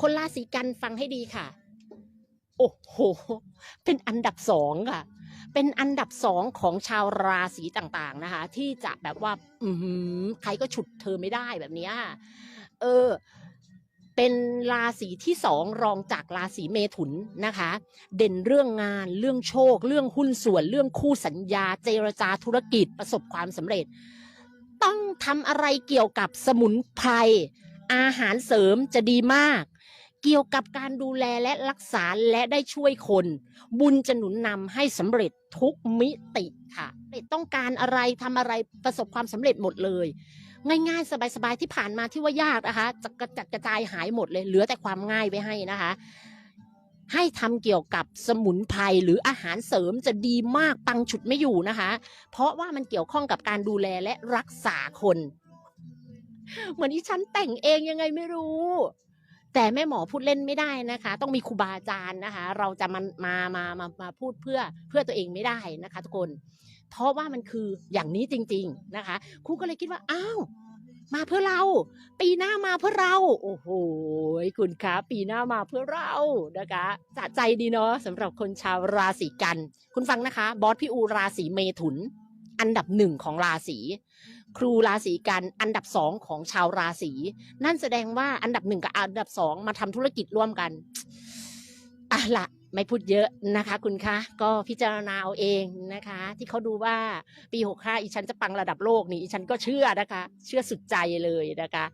คนราศีกันฟังให้ดีค่ะ โอ้โห เป็นอันดับสองค่ะ เป็นอันดับสองของชาวราศีต่างๆนะคะ ที่จะแบบว่า อืใครก็ฉุดเธอไม่ได้แบบนี้เออ เป็นราศีที่สองรองจากราศีเมถุนนะคะ เด่นเรื่องงาน เรื่องโชค เรื่องหุ้นส่วน เรื่องคู่สัญญา เจรจาธุรกิจประสบความสำเร็จ ต้องทำอะไรเกี่ยวกับสมุนไพรอาหารเสริมจะดีมาก เกี่ยวกับการดูแลและรักษาและได้ช่วยคน บุญจะหนุนนำให้สำเร็จทุกมิติค่ะต้องการอะไรทำอะไรประสบความสำเร็จหมดเลย ง่ายๆ สบายๆที่ผ่านมาที่ว่ายากนะคะจะกระจัดกระจายหายหมดเลย เหลือแต่ความง่ายไว้ให้นะคะ ให้ทำเกี่ยวกับสมุนไพรหรืออาหารเสริมจะดีมากปังฉุดไม่อยู่นะคะ เพราะว่ามันเกี่ยวข้องกับการดูแลและรักษาคน เหมือนที่ฉันแต่งเองยังไงไม่รู้ แต่แม่หมอพูดเล่นไม่ได้นะคะ ต้องมีครูบาอาจารย์นะคะ เราจะมามามามามาพูดเพื่อเพื่อตัวเองไม่ได้นะคะ ทุกคน เพราะว่ามันคืออย่างนี้จริง ๆนะคะ ครูก็เลยคิดว่าอ้าวมาเพื่อเรา ปีหน้ามาเพื่อเรา โอ้โหคุณคะปีหน้ามาเพื่อเรานะคะสะใจดีเนาะสำหรับคนชาวราศีกัน คุณฟังนะคะ บอสพี่อูราศีเมถุน อันดับหนึ่งของราศีครูราศีกันอันดับสองของชาวราศีนั่นแสดงว่าอันดับหนึ่งกับอันดับสองมาทำธุรกิจร่วมกันอะละไม่พูดเยอะนะคะ คุณคะก็พิจารณาเอาเองนะคะ ที่เขาดูว่าปีหกห้าอีฉันจะปังระดับโลกนี่อีฉันก็เชื่อนะคะ เชื่อสุดใจเลยนะคะ